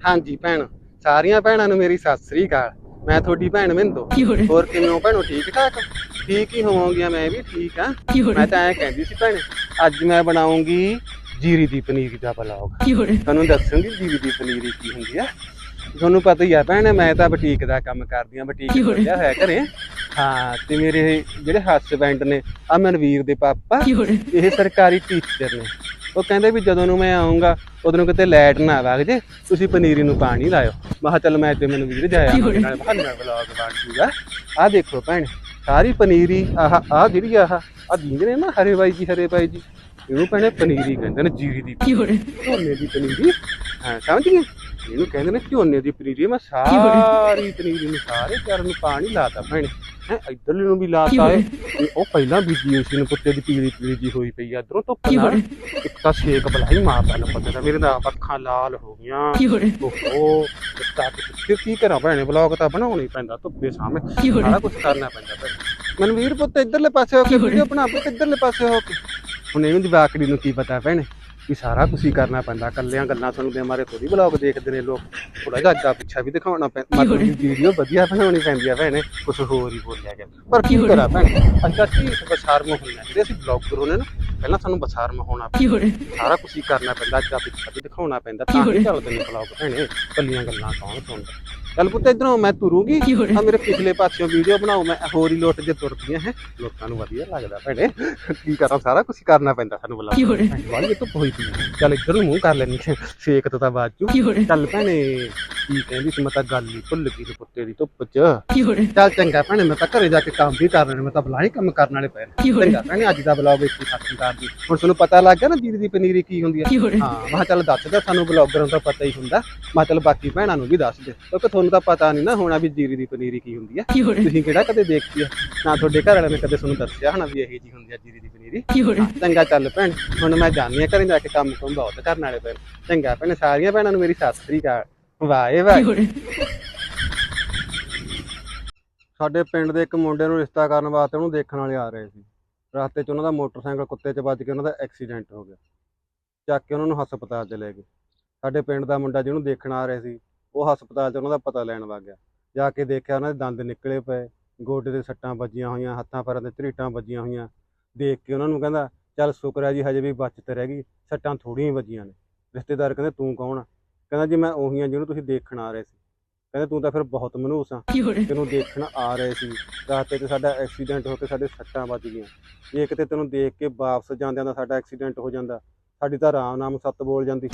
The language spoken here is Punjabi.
ਹਾਂਜੀ ਭੈਣ ਸਾਰੀਆਂ ਭੈਣਾਂ ਨੂੰ ਮੇਰੀ ਸਤਿ ਸ੍ਰੀ ਅਕਾਲ। ਮੈਂ ਤੁਹਾਡੀ ਭੈਣ ਮਿੰਦੋ। ਹੋਰ ਕਿਵੇਂ ਹੋ ਭੈਣੋ ਠੀਕ ਠਾਕ? ਠੀਕ ਹੀ ਹੋਵਾਂਗੀਆਂ ਮੈਂ ਵੀ ਠੀਕ ਆ ਮੈਂ ਤਾਂ ਐਂ ਕਹਿੰਦੀ ਸੀ ਭੈਣ ਅੱਜ ਮੈਂ ਬਣਾਉਂਗੀ ਜੀਰੀ ਦੀ ਪਨੀਰ ਦਾ ਬਲੌਗ ਤੁਹਾਨੂੰ ਦੱਸੂਗੀ ਜੀਰੀ ਦੀ ਪਨੀਰ ਕੀ ਹੁੰਦੀ ਆ। ਤੁਹਾਨੂੰ ਪਤਾ ਹੀ ਆ ਭੈਣ ਮੈਂ ਤਾਂ ਬੁਟੀਕ ਦਾ ਕੰਮ ਕਰਦੀ ਆ ਬੁਟੀਕ? ਖੋਲਿਆ ਹੋਇਆ ਘਰੇ। ਹਾਂ ਤੇ ਮੇਰੇ ਜਿਹੜੇ ਹਸਬੈਂਡ ਨੇ ਆ ਮਨਵੀਰ ਦੇ ਪਾਪਾ ਇਹ ਸਰਕਾਰੀ ਟੀਚਰ ਨੇ। ਉਹ ਕਹਿੰਦੇ ਵੀ ਜਦੋਂ ਨੂੰ ਮੈਂ ਆਉਂਗਾ ਉਦੋਂ ਨੂੰ ਕਿਤੇ ਲਾਈਟ ਨਾ ਵਗ ਜੇ ਤੁਸੀਂ ਪਨੀਰੀ ਨੂੰ ਪਾਣੀ ਲਾਇਓ। ਮੈਂ ਕਿਹਾ ਚੱਲ ਮੈਂ ਤੇ ਮੈਨੂੰ ਵੀਰ ਜਾਇਆ? ਨਾਲ ਬਹਾਨਾ ਬਲੌਗ ਬਣ ਜੂਗਾ। ਆ ਦੇਖੋ ਭੈਣ ਸਾਰੀ ਪਨੀਰੀ ਆਹ ਆ ਜਿਹੜੀ ਆਹ ਆ ਦੀਂਦੇ ਨੇ ਨਾ ਹਰੇ ਬਾਈ ਜੀ ਹਰੇ ਬਾਈ ਜੀ ਇਹਨੂੰ ਭੈਣੇ ਪਨੀਰੀ ਕਹਿੰਦੇ ਨੇ ਜੀਰੀ ਦੀ ਝੋਨੇ ਦੀ ਪਨੀਰੀ। ਹਾਂ ਸਮਝ ਗਏ? ਇਹਨੂੰ ਕਹਿੰਦੇ ਨੇ ਝੋਨੇ ਦੀ ਪਨੀਰੀ। ਮੈਂ ਸਾਰੀ ਪਨੀਰੀ ਨੂੰ ਸਾਰੇ ਚਾਰ ਨੂੰ ਪਾਣੀ ਲਾਤਾ ਭੈਣੇ। ਇਧਰਲੇ ਨੂੰ ਵੀ ਲਾਤਾ ਏ। ਉਹ ਪਹਿਲਾਂ ਬੀਜੀ ਹੋਈ ਸੀ ਨੂੰ ਪੁੱਤੇ ਦੀ ਪੀਲੀ ਪੀਲੀ ਜੀ ਹੋਈ ਪਈ ਆ। ਇਧਰੋਂ ਧੁੱਪ ਨਾਲ ਇੱਕ ਤਾਂ ਛੇਕ ਬਲਾਈ ਮਾਰਦਾ ਨਾ ਪਤਾ ਤਾਂ ਮੇਰੇ ਆਪ ਅੱਖਾਂ ਲਾਲ ਹੋ ਗਈਆਂ। ਓਹੋ ਤਾਂ ਕਿ ਕੀ ਕਰਾਂ ਭੈਣੇ? ਬਲੌਗ ਤਾਂ ਬਣਾਉਣਾ ਹੀ ਪੈਂਦਾ ਧੁੱਪੇ ਸਾਹਮਣੇ? ਸਾਰਾ ਕੁਝ ਕਰਨਾ ਪੈਂਦਾ ਭੈਣੇ। ਮਨਵੀਰ ਪੁੱਤ ਇਧਰਲੇ ਪਾਸੇ ਹੋ ਕੇ? ਵੀਡੀਓ ਬਣਾ ਪੁੱਤ ਇਧਰਲੇ ਪਾਸੇ ਹੋ ਕੇ। ਹੁਣ ਇਹਨੂੰ ਜਵਾਕੜੀ ਨੂੰ ਕੀ ਪਤਾ ਭੈਣੇ? ਵੀ ਸਾਰਾ ਕੁਝ ਹੀ ਕਰਨਾ ਪੈਂਦਾ ਕੱਲਿਆਂ ਗੱਲਾਂ ਸੁਣਦੇ ਮਾਰੇ ਥੋੜੀ ਬਲੌਗ ਦੇਖਦੇ ਨੇ ਲੋਕ। ਥੋੜਾ ਜਿਹਾ ਅੱਗਾ ਪਿੱਛਾ ਵੀ ਦਿਖਾਉਣਾ ਪੈਂਦਾ ਕੀ? ਮਤਲਬ ਵੀਡੀਓ ਵਧੀਆ ਬਣਾਉਣੀ ਪੈਂਦੀ ਆ ਭੈਣੇ ਕੁਝ ਹੋਰ ਹੀ ਬੋਲਿਆ ਗਿਆ। ਪਰ ਕੀ ਕੀ ਕਰਾਂ ਭੈਣੇ? ਅੱਜ ਕੱਲ੍ਹ ਕੀ ਬਸਾਰਮ ਹੋਣਾ ਜਿਹੜੇ ਅਸੀਂ ਬਲੌਗਰ ਹੋਣੇ ਨਾ ਪਹਿਲਾਂ ਸਾਨੂੰ ਬਸਾਰਮ ਹੋਣਾ? ਪੈਂਦਾ ਸਾਰਾ ਕੁਝ ਹੀ ਕਰਨਾ ਪੈਂਦਾ ਅੱਗਾ ਪਿੱਛਾ ਵੀ ਦਿਖਾਉਣਾ ਪੈਂਦਾ ਕੀ ਤਾਂ ਹੋ? ਚੱਲਦੇ ਨੇ ਬਲੌਗ ਭੈਣੇ ਕੱਲੀਆਂ ਗੱਲਾਂ ਕੌਣ ਸੁਣਦਾ? ਚੱਲ ਪੁੱਤ ਇਧਰੋਂ ਮੈਂ ਤੁਰੂੰਗੀ। ਹੋ? ਆ ਮੇਰੇ ਪਿਛਲੇ ਪਾਸਿਓਂ ਵੀਡੀਓ ਬਣਾਉ ਮੈਂ ਹੋਰ ਹੀ ਲੁੱਟ ਜੇ ਤੁਰਦੀਆਂ ਹੈ। ਲੋਕਾਂ ਨੂੰ ਵਧੀਆ ਲੱਗਦਾ ਭੈਣੇ। ਕੀ ਕਰਾਂ ਸਾਰਾ ਕੁਝ ਕਰਨਾ ਪੈਂਦਾ ਸਾਨੂੰ ਬਲੌਗ ਕੀ ਹੋ ਰਿਹਾ? ਬਾਲੀ ਧੁੱਪ ਹੋਈ ਪਈ ਹੈ। ਚੱਲ ਇੱਧਰ ਨੂੰ ਮੂੰਹ ਕਰ ਲੈਣੀ ਸੇਕ ਤੋਂ ਤਾਂ ਬਾਅਦ ਚੋਂ। ਚੱਲ ਭੈਣੇ ਕੀ ਕਹਿੰਦੀ ਸੀ ਮੈਂ ਤਾਂ ਗੱਲ ਹੀ ਭੁੱਲ ਗਈ ਤੇ ਪੁੱਤੇ ਦੀ ਧੁੱਪ ਚ। ਚੱਲ ਚੰਗਾ ਭੈਣੇ ਮੈਂ ਤਾਂ ਘਰੇ ਜਾ ਕੇ ਕੰਮ ਵੀ ਕਰ ਲੈਣਾ ਮੈਂ ਤਾਂ ਬਲਾਈ ਕੰਮ ਕਰਨ ਵਾਲੇ ਹੋ ਰਿਹਾ? ਚੰਗਾ ਭੈਣੇ ਅੱਜ ਦਾ ਬਲੌਗ ਇੱਥੇ ਖਤਮ ਕਰ ਦੀ ਹੁਣ ਤੁਹਾਨੂੰ ਪਤਾ ਲੱਗ ਗਿਆ ਨਾ ਜੀਰੀ ਦੀ ਪਨੀਰੀ ਕੀ ਹੁੰਦੀ ਹੈ? ਹਾਂ ਮੈਂ ਚੱਲ ਦੱਸ ਦੇ ਸਾਨੂੰ ਬਲੌਗਰਾਂ ਤਾਂ ਪਤਾ ਹੀ ਹੁੰਦਾ। ਮੈਂ ਚੱਲ ਬਾਕੀ ਭੈਣਾਂ ਨੂੰ ਵੀ ਦੱਸ ਦੇ। ਕਿਉਂਕਿ ਤੁਹਾਨੂੰ ਤਾਂ ਪਤਾ ਨਹੀਂ ਨਾ ਹੋਣਾ ਵੀ ਜੀਰੀ ਦੀ ਪਨੀਰੀ ਕੀ ਹੁੰਦੀ ਹੈ ਤੁਸੀਂ ਕਿਹੜਾ ਕਦੇ ਦੇਖੀ ਆ? ਨਾ ਤੁਹਾਡੇ ਘਰ ਵਾਲਿਆਂ ਨੇ ਕਦੇ ਤੁਹਾਨੂੰ ਦੱਸਿਆ ਹੋਣਾ ਵੀ ਇਹ ਜੀ ਹੁੰਦੀ ਆ ਜੀਰੀ ਦੀ ਪਨੀਰੀ? ਚੰਗਾ ਚੱਲ ਭੈਣ ਹੁਣ ਮੈਂ ਜਾਣੀ ਆ ਘਰੇ ਜਾ ਕੇ ਕੰਮ ਕੰਮ ਬਹੁਤ ਕਰਨ ਵਾਲੇ ਨੇ। ਚੰਗਾ ਭੈਣ ਸਾਰੀਆਂ ਭੈਣਾਂ ਨੂੰ ਮੇਰੀ ਸਤਿ ਸ੍ਰੀ ਅਕਾਲ। Y Y. ਸਾਡੇ ਪਿੰਡ ਦੇ ਇੱਕ ਮੁੰਡੇ ਨੂੰ ਰਿਸ਼ਤਾ ਕਰਨ ਵਾਸਤੇ ਉਹਨੂੰ ਦੇਖਣ ਵਾਲੇ ਆ ਰਹੇ ਸੀ। ਰਸਤੇ 'ਚ ਉਹਨਾਂ ਦਾ ਮੋਟਰਸਾਈਕਲ ਕੁੱਤੇ 'ਚ ਵੱਜ ਕੇ ਉਹਨਾਂ ਦਾ ਐਕਸੀਡੈਂਟ ਹੋ ਗਿਆ। ਚੱਕ ਕੇ ਉਹਨਾਂ ਨੂੰ ਹਸਪਤਾਲ 'ਚ ਲੈ ਗਏ। ਸਾਡੇ ਪਿੰਡ ਦਾ ਮੁੰਡਾ ਜਿਹਨੂੰ ਦੇਖਣ ਆ ਰਹੇ ਸੀ ਉਹ ਹਸਪਤਾਲ 'ਚ ਉਹਨਾਂ ਦਾ ਪਤਾ ਲੈਣ ਵਗ ਗਿਆ। ਜਾ ਕੇ ਦੇਖਿਆ ਉਹਨਾਂ ਦੇ ਦੰਦ ਨਿਕਲੇ ਪਏ ਗੋਡੇ ਦੇ ਸੱਟਾਂ ਵੱਜੀਆਂ ਹੋਈਆਂ ਹੱਥਾਂ ਪੈਰਾਂ ਤੇ ਝਰੀਟਾਂ ਵੱਜੀਆਂ ਹੋਈਆਂ। ਦੇਖ ਕੇ ਉਹਨਾਂ ਨੂੰ ਕਹਿੰਦਾ ਚੱਲ ਸ਼ੁਕਰ ਹੈ ਜੀ ਹਜੇ ਵੀ ਬਚਤ ਰਹਿ ਗਈ ਸੱਟਾਂ ਥੋੜੀਆਂ ਹੀ ਵੱਜੀਆਂ ਨੇ। ਰਿਸ਼ਤੇਦਾਰ ਕਹਿੰਦੇ ਤੂੰ ਕੌਣ ਆ? ਕਹਿੰਦਾ ਜੀ ਮੈਂ ਉਹੀ ਆ ਜਿਹਨੂੰ ਤੁਸੀਂ ਦੇਖਣ ਆ ਰਹੇ ਸੀ। ਕਹਿੰਦੇ ਤੂੰ ਤਾਂ ਫਿਰ ਬਹੁਤ ਮਨੂਸ ਆ। ਤੈਨੂੰ ਦੇਖਣ ਆ ਰਹੇ ਸੀ। ਰਾਸਤੇ 'ਤੇ ਸਾਡਾ ਐਕਸੀਡੈਂਟ ਹੋ ਕੇ ਸਾਡੇ ਸੱਟਾਂ ਵੱਜ ਗਈਆਂ। ਜੇ ਕਿਤੇ ਤੈਨੂੰ ਦੇਖ ਕੇ ਵਾਪਸ ਜਾਂਦਿਆਂ ਦਾ ਸਾਡਾ ਐਕਸੀਡੈਂਟ ਹੋ ਜਾਂਦਾ। ਸਾਡੀ ਤਾਂ ਆਰਾਮ ਨਾਮ ਸੱਤ ਬੋਲ ਜਾਂਦੀ।